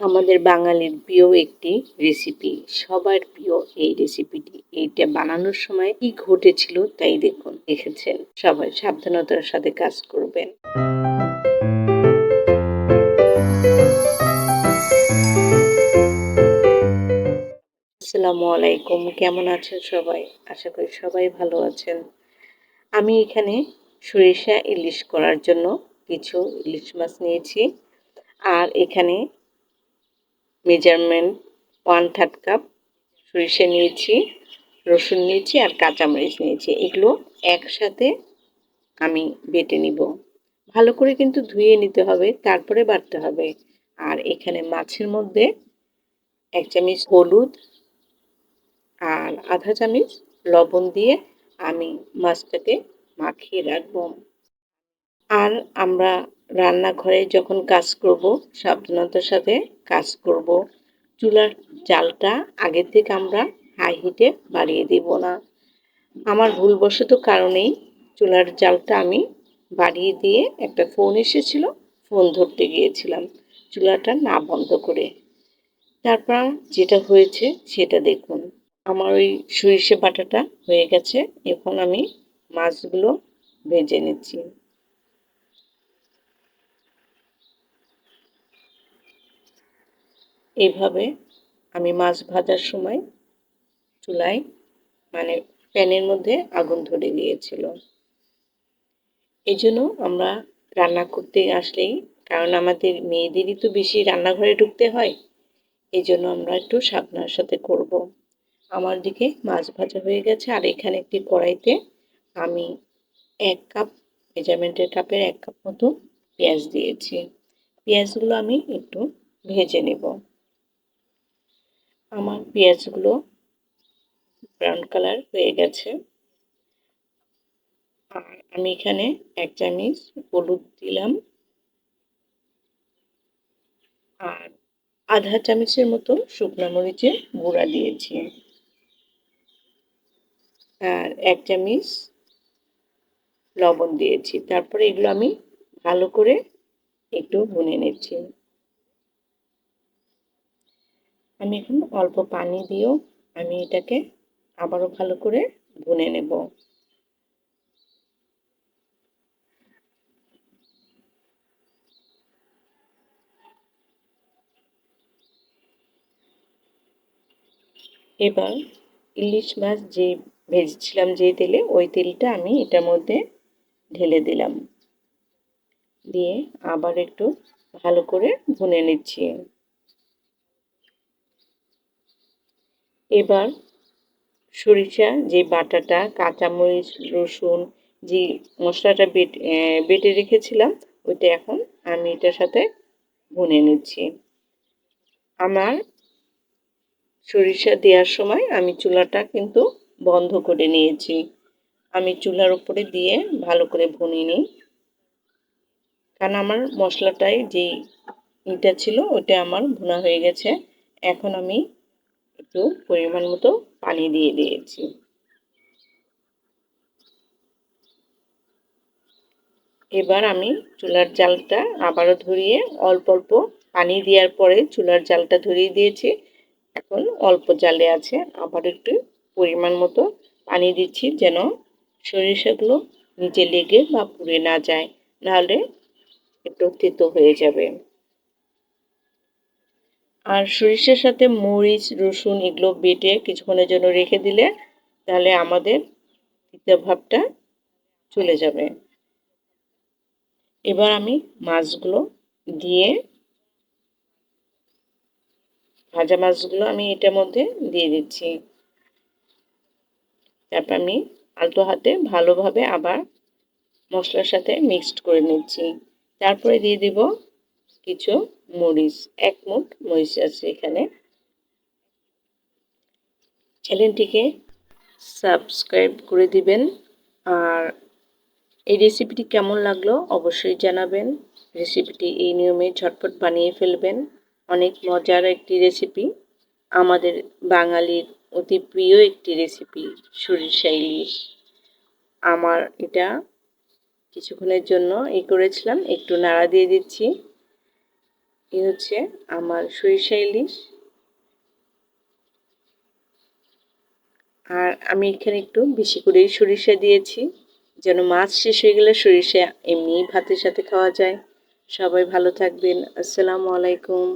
আমাদের বাঙালির প্রিয় একটি রেসিপি সবার প্রিয় এই রেসিপিটি এইটা বানানোর সময় কি ঘটেছিল তাই দেখুন, দেখেছেন? সবাই সাবধানতার সাথে কাজ করবেন। আসসালামু আলাইকুম, কেমন আছেন সবাই? আশা করি সবাই ভালো আছেন। আমি এখানে সরিষা ইলিশ করার জন্য কিছু ইলিশ মাছ নিয়েছি। আর এখানে মেজারমেন্ট ওয়ান থার্ড কাপ, সরিষা নিয়েছি, রসুন নিয়েছি আর কাঁচামরিচ নিয়েছি। এগুলো একসাথে আমি বেটে নিব। ভালো করে কিন্তু ধুয়ে নিতে হবে, তারপরে বাটতে হবে। আর এখানে মাছের মধ্যে এক চামচ হলুদ আর আধা চামচ লবণ দিয়ে আমি মাছটাকে মাখিয়ে রাখব। আর আমরা রান্নাঘরে যখন কাজ করব, সাবধানতার সাথে কাজ করব। চুলার জালটা আগের থেকে আমরা হাই হিটে বাড়িয়ে দিব না। আমার ভুলবশত কারণেই চুলার জালটা আমি বাড়িয়ে দিয়ে একটা ফোন এসেছিল, ফোন ধরতে গিয়েছিলাম। চুলাটা না বন্ধ করে। তারপর যেটা হয়েছে সেটা দেখুন। আমার ওই সরিষে বাটাটা হয়ে গেছে। এখন আমি মাছগুলো ভেজে নিচ্ছি। এইভাবে আমি মাছ ভাজার সময় চুলায় মানে প্যানের মধ্যে আগুন ধরে গিয়েছিল এই জন্য আমরা রান্না করতে আসলেই, কারণ আমাদের মেয়েদেরই তো বেশি রান্নাঘরে ঢুকতে হয় এই জন্য আমরা একটু সাবধানের সাথে করব। আমার দিকে মাছ ভাজা হয়ে গেছে, আর এখানে একটি কড়াইতে আমি এক কাপ, মেজারমেন্টের কাপের এক কাপ মতো পেঁয়াজ দিয়েছি। পেঁয়াজগুলো আমি একটু ভেজে নেব। আমার পেঁয়াজগুলো ব্রাউন কালার হয়ে গেছে। আর আমি এখানে এক চামচ হলুদ দিলাম। আর আধা চামচের মতো শুকনো মরিচের গুঁড়া দিয়েছি। আর এক চামচ লবণ দিয়েছি। তারপরে এগুলো আমি ভালো করে একটু ভুনে নিচ্ছি। আমি এখন অল্প পানি দিয়েও আমি এটাকে আবারও ভালো করে ভুনে নেব। এবার ইলিশ মাছ যে ভেজেছিলাম যে তেলে, ওই তেলটা আমি এটার মধ্যে ঢেলে দিলাম। দিয়ে আবার একটু ভালো করে ভুনে নিচ্ছি। এবার সরিষা, যে বাটাটা, কাঁচামরিচ, রসুন, যে মশলাটা বেটে বেটে রেখেছিলাম, ওইটা এখন আমি এটার সাথে ভুনে নিচ্ছি। আমার সরিষা দেওয়ার সময় আমি চুলাটা কিন্তু বন্ধ করে নিয়েছি। আমি চুলার উপরে দিয়ে ভালো করে ভুনে নিই। কারণ আমার মশলাটাই যে ইটা ছিল ওটা আমার ভুনা হয়ে গেছে। এখন আমি একটু পরিমাণ মতো পানি দিয়ে দিয়েছি। এবার আমি চুলার জালটা আবারও ধরিয়ে অল্প অল্প পানি দেওয়ার পরে চুলার জালটা ধরিয়ে দিয়েছি। এখন অল্প জালে আছে, আবার একটু পরিমাণ মতো পানি দিচ্ছি যেন সরিষাগুলো নিচে লেগে বা পুড়ে না যায়, নাহলে একটু তেতো হয়ে যাবে। আর সরিষার সাথে মরিচ, রসুন এগুলো বেটে কিছুক্ষণের জন্য রেখে দিলে তাহলে আমাদের তিতা ভাবটা চলে যাবে। এবার আমি মাছগুলো দিয়ে ভাজা মাছগুলো আমি এটার মধ্যে দিয়ে দিচ্ছি। তারপর আমি আলতো হাতে ভালোভাবে আবার মশলার সাথে মিক্সড করে নিচ্ছি। তারপরে দিয়ে দিব কিছু মরিচ, এক মুঠ মরিচ আছে এখানে। চ্যানেলটিকে সাবস্ক্রাইব করে দিবেন। আর এই রেসিপিটি কেমন লাগল অবশ্যই জানাবেন। রেসিপিটি এই নিয়মে ঝটপট বানিয়ে ফেলবেন। অনেক মজার একটি রেসিপি। আমাদের বাঙালির অতি প্রিয় একটি রেসিপি সরিষা ইলিশ আমার এটা কিছুক্ষণের জন্য এই করেছিলাম, একটু নাড়া দিয়ে দিচ্ছি। এই হচ্ছে আমার সরিষা ইলিশ। আর আমি এখানে একটু বেশি করেই সরিষা দিয়েছি, যেন মাছ শেষ হয়ে গেলে সরিষা এমনি ভাতের সাথে খাওয়া যায়। সবাই ভালো থাকবেন। আসসালামু আলাইকুম।